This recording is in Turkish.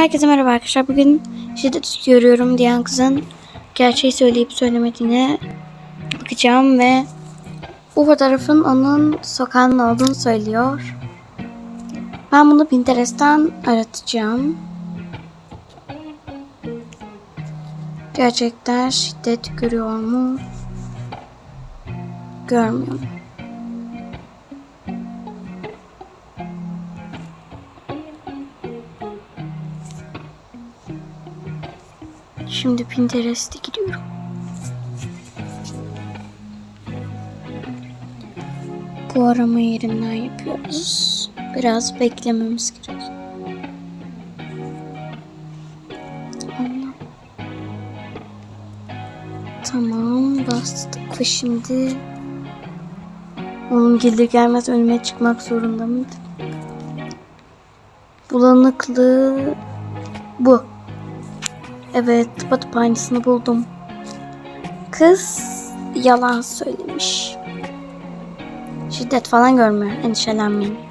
Herkese merhaba arkadaşlar. Bugün şiddet görüyorum diyen kızın gerçeği söyleyip söylemediğine bakacağım ve bu fotoğrafın onun sokağının olduğunu söylüyor. Ben bunu Pinterest'ten aratacağım. Gerçekten şiddet görüyor mu? Görmüyor mu? Şimdi Pinterest'e gidiyorum. Bu arama yerinden yapıyoruz. Biraz beklememiz gerekiyor. Tamam bastık ve şimdi onun gelir gelmez önüme çıkmak zorunda mıydı? Bulanıklığı bu. Evet, tıpatıp aynısını buldum. Kız yalan söylemiş. Şiddet falan görmüyor, endişelenmeyin.